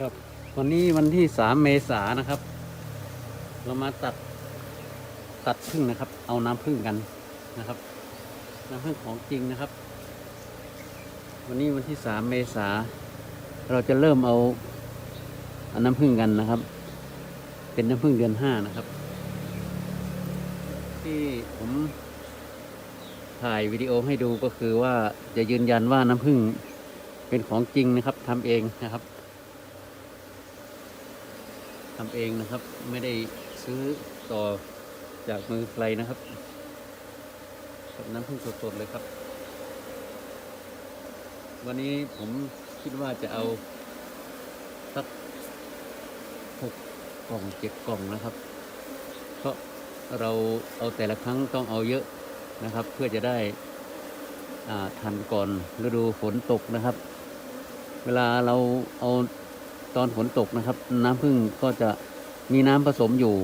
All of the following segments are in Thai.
ครับ วันนี้วันที่สามเมษายนนะครับ เรามาตัดตัดพึ่งนะครับ เอาน้ำพึ่งกันนะครับ น้ำพึ่งของจริงนะครับ วันนี้วันที่สามเมษาเราจะเริ่มเอาเอาน้ำพึ่งกันนะครับ เป็นน้ำพึ่งเดือนห้านะครับ ที่ผมถ่ายวิดีโอให้ดูก็คือว่าจะยืนยันว่าน้ำพึ่งเป็นของจริงนะครับทำเองนะครับ ทำเองนะครับ ไม่ได้ซื้อต่อจากมือใครนะครับกับน้ำพึ่งสดๆเลยครับ วันนี้ผมคิดว่าจะเอาสักหกกล่องเจ็ดกล่องนะครับ เพราะเราเอาแต่ละครั้งต้องเอาเยอะนะครับ เพื่อจะได้อ่าทันก่อนฤดูฝนตกนะครับ เวลาเราเอา ตอนฝนตกนะครับ น้ำพึ่งก็จะมีน้ำผสมอยู่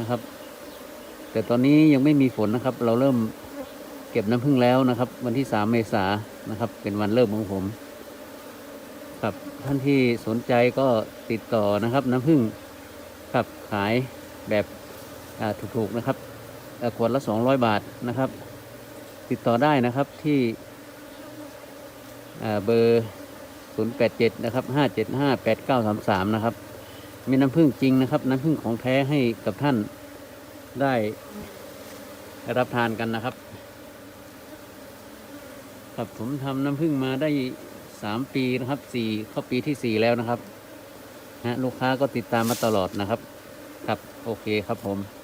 นะครับ แต่ตอนนี้ยังไม่มีฝนนะครับ เราเริ่มเก็บน้ำพึ่งแล้วนะครับ วันที่สามเมษายนนะครับ เป็นวันเริ่มของผมครับท่านที่สนใจก็ติดต่อนะครับ น้ำพึ่งครับขายแบบถูกๆนะครับขวดละ 200 บาทนะครับ ติดต่อได้นะครับที่เบอร์ 087 นะครับ 575 8933 นะครับ มีน้ำผึ้งจริงนะครับ น้ำผึ้งของแท้ให้กับท่านได้รับทานกันนะครับ ครับผมทำน้ำผึ้งมาได้ 3 ปีนะครับ4เข้าปีที่ 4 แล้วนะครับนะลูกค้าก็ติดตามมาตลอดนะครับ ครับ โอเคครับผม